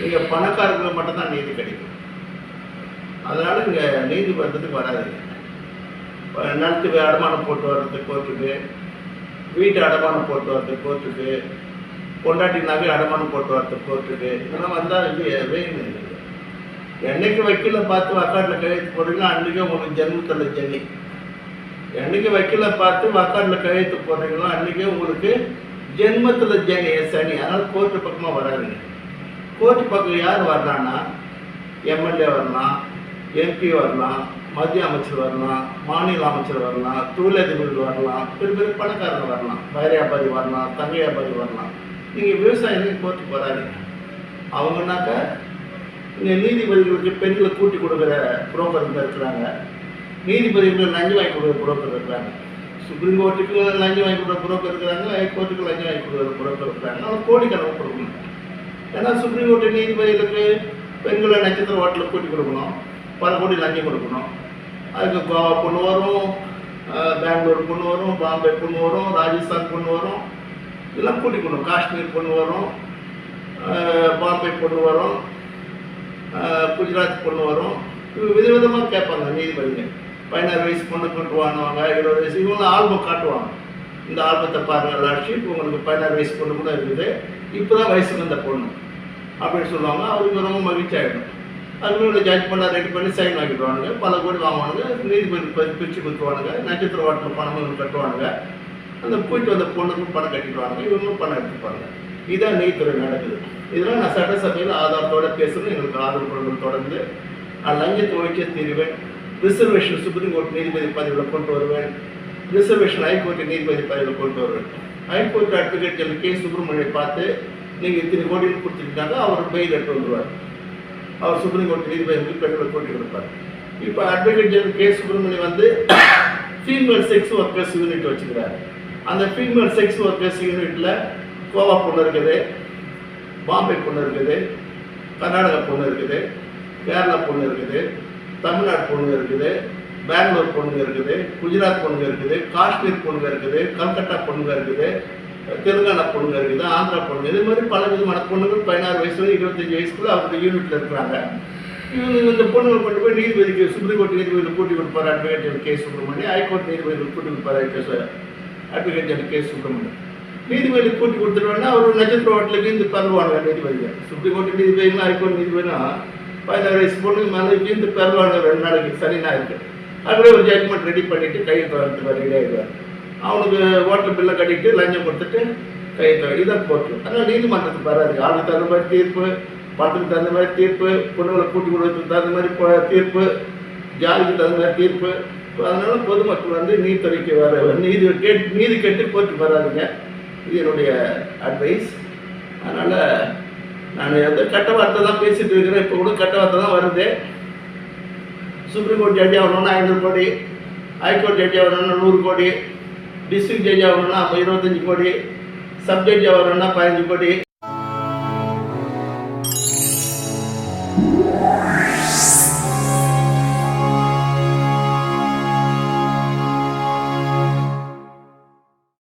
இங்கே பணக்காரங்களுக்கு மட்டும்தான் நீதி கிடைக்கும். அதனால இங்கே வந்தது வராதுங்க நிலத்துக்கு அடமானம் போட்டு வர்றது கோர்ட்டுக்கு வீட்டு அடமானம் போட்டு வர்றது கோர்ட்டுக்கு பொண்டாட்டி நகை அடமானம் போட்டு வர்றது கோர்ட்டுக்கு இதெல்லாம் வந்தால் இது வேணும் இல்லை. என்னைக்கு வக்கீல பார்த்து வக்காட்டில் கையெழுத்து போடுறீங்களோ அன்றைக்கே உங்களுக்கு ஜென்மத்தில் ஜெனி என்னைக்கு வக்கீல பார்த்து வக்காட்டில் கையெழுத்து போடுறீங்களோ அன்றைக்கே உங்களுக்கு ஜென்மத்தில் ஜெனி சனி. அதனால் கோர்ட்டு பக்கமாக வராதுங்க. கோர்ட்டு பக்கம் யார் வரலான்னா எம்எல்ஏ வரலாம் எம்பி வரலாம் மத்திய அமைச்சர் வரலாம் மாநில அமைச்சர் வரலாம் தொழிலதிபர்கள் வரலாம் பெரிய பெரிய பணக்காரங்க வரலாம் வைரியாபாரி வரலாம் தங்கையாபாரி வரலாம் நீங்கள் விவசாயிகளுக்கு கோர்ட்டுக்கு வராதீங்க அவங்கனாக்கா இங்கே நீதிபதிகளுக்கு பெண்களை கூட்டி கொடுக்குற புரோக்கருங்க இருக்கிறாங்க. நீதிபதிகளுக்கு லஞ்சம் வாங்கி கொடுக்குற புரோக்கர் இருக்கிறாங்க. சுப்ரீம் கோர்ட்டுக்கு லஞ்சம் வாங்கி கொடுக்குற புரோக்கர் இருக்கிறாங்க ஹைகோர்ட்டுக்கு லஞ்சம் வாங்கி கொடுக்குற புரோக்கர் இருக்கிறாங்க. அவங்க கோடிக்கணக்கு கொடுக்கணும் ஏன்னா சுப்ரீம் கோர்ட்டு நீதிபதிகளுக்கு பெண்களை நட்சத்திர ஹோட்டலுக்கு கூட்டி கொடுக்கணும் பல கோடி லஞ்சம் கொடுக்கணும். அதுக்கு கோவா பொண்ணு வரும் பெங்களூர் பொண்ணு வரும் பாம்பே பொண்ணு வரும் ராஜஸ்தான் பொண்ணு வரும் இதெல்லாம் கூட்டி கொடுக்கணும். காஷ்மீர் பொண்ணு வரும் பாம்பே பொண்ணு வரும் குஜராத் பொண்ணு வரும். இவங்க விதவிதமாக கேட்பாங்க நீதிபதிங்க பதினாறு வயசு பொண்ணு கொண்டு வாங்குவாங்க இருபது வயசு இவங்க ஆல்பம் காட்டுவாங்க. இந்த ஆல்பத்தை பாருங்க இப்போ உங்களுக்கு பதினாறு வயசு பொண்ணு கூட இருக்குது. இப்போ தான் வயசுக்கு வந்த பொண்ணு. அப்படின்னு சொல்லுவாங்க. அவருக்கு ரொம்ப மகிழ்ச்சி ஆகிடும் அதுக்குள்ள ஜட்ஜ்மெண்ட்டாக ரெடி பண்ணி சைன் வாங்கிடுவானுங்க. பல கோடி வாங்குவானுங்க. நீதிபதி பிரித்து கொடுத்துருவானுங்க. நட்சத்திர வாட்டில் பணம் கட்டுவானுங்க. அந்த போயிட்டு வந்த பொண்ணுக்கும் பணம் கட்டிடுவானுங்க. இவங்களும் பணம் எடுத்துப்பாங்க. இதான் நீதித்துறை நடக்குது. இதெல்லாம் நான் சட்டசபையில் ஆதாரத்தோட பேசணும். எங்களுக்கு ஆதரவு குரல்கள் தொடர்ந்து நான் லஞ்சத்தை ஒழிக்க தீருவேன். ரிசர்வேஷன் சுப்ரீம் கோர்ட் நீதிபதி பதவியில் கொண்டு வருவேன். ரிசர்வேஷன் ஹைகோர்ட் நீதிபதி பதவியில் கொண்டு வருவேன். High court advocate general K. சுப்பிரமணியை பார்த்து நீங்கள் இத்தனை கோடின்னு கொடுத்துக்கிட்டாங்க அவர் பெயில் எடுத்து வந்துருவார். அவர் சுப்ரீம் கோர்ட் நீதிபதி பெட்ரோல் கோட்டி கொடுப்பார் இப்போ அட்வொகேட் ஜெனரல் கே. சுப்பிரமணி வந்து ஃபீமேல் செக்ஸ் ஒர்க்கர்ஸ் யூனிட் வச்சுக்கிறாரு. அந்த ஃபீமேல் செக்ஸ் ஒர்க்கர்ஸ் யூனிட்டில் கோவா பொண்ணு இருக்குது பாம்பே பொண்ணு இருக்குது கர்நாடகா பொண்ணு இருக்குது கேரளா பொண்ணு இருக்குது தமிழ்நாடு பொண்ணு இருக்குது பெங்களூர் பொண்ணுங்க இருக்குது குஜராத் பொண்ணுங்க இருக்குது காஷ்மீர் பொண்ணுங்க இருக்குது கல்கட்டா பொண்ணுங்க இருக்குது தெலுங்கானா பொண்ணுங்க இருக்குது ஆந்திரா பொண்ணுங்க இது மாதிரி பல விதமான பொண்ணுங்கள் பதினாறு வயசுல இருபத்தஞ்சு வயசுக்குள்ள அவங்க யூனிட்ல இருக்கிறாங்க. இவங்க இந்த பொண்ணுங்களை கொண்டு போய் நீதிபதிக்கு சுப்ரீம் கோர்ட் நீதிபதியில் கூட்டி கொடுப்பாரு? Advocate general K Subramaniam high court நீதிபதியில் கூட்டி கொடுப்பாரு? அட்வொகேட் ஜெனரல் கே சுப்பிரமணியம் நீதிபதி கூட்டி கொடுத்துருவாங்கன்னா அவர் நட்சத்திர ஹோட்டலுக்கு இந்த பரவாங்க நீதிபதிகள் சுப்ரீம் கோர்ட் நீதிபதினா ஹைகோர்ட் நீதிபதினா பதினாறு வயசு பொண்ணு மேலே இந்த பரவாங்க ரெண்டு நாளைக்கு சனி ஞாயிறு. அப்படியே ஒரு ஜட்மெண்ட் ரெடி பண்ணிட்டு கையெழுத்து வரதுக்கு ரெடி ஆகிடுவார் அவனுக்கு ஓட்டர் பில்லை கட்டிட்டு லஞ்சம் கொடுத்துட்டு கையெழுத்து இதை போட்டு. அதனால் நீதிமன்றத்துக்கு வராது ஆளுக்கு தகுந்த மாதிரி தீர்ப்பு பணத்துக்கு தகுந்த மாதிரி தீர்ப்பு பொண்ணுகளை கூட்டி கொடுக்கறதுக்கு தகுந்த மாதிரி தீர்ப்பு ஜாதிக்கு தகுந்த மாதிரி தீர்ப்பு. அதனால பொதுமக்கள் வந்து நீதித்துறைக்கு வர நீதி கேட் நீதி கேட்டு கோர்ட்டுக்கு வராதுங்க. இது என்னுடைய அட்வைஸ் அதனால் நான் வந்து கட்ட வார்த்தை தான் பேசிட்டு இருக்கிறேன். இப்போ கூட கட்ட வார்த்தை தான் வருது. சுப்ரீம் கோர்ட் ஜட்ஜி ஆகணும்னா ஐநூறு கோடி ஹைகோர்ட் ஜட்ஜி ஆகணும்னா நூறு கோடி டிஸ்ட்ரிக்ட் ஜட்ஜி ஆகணும்னா இருபத்தஞ்சி கோடி சப் ஜட்ஜி ஆகணும்னா பதினஞ்சு கோடி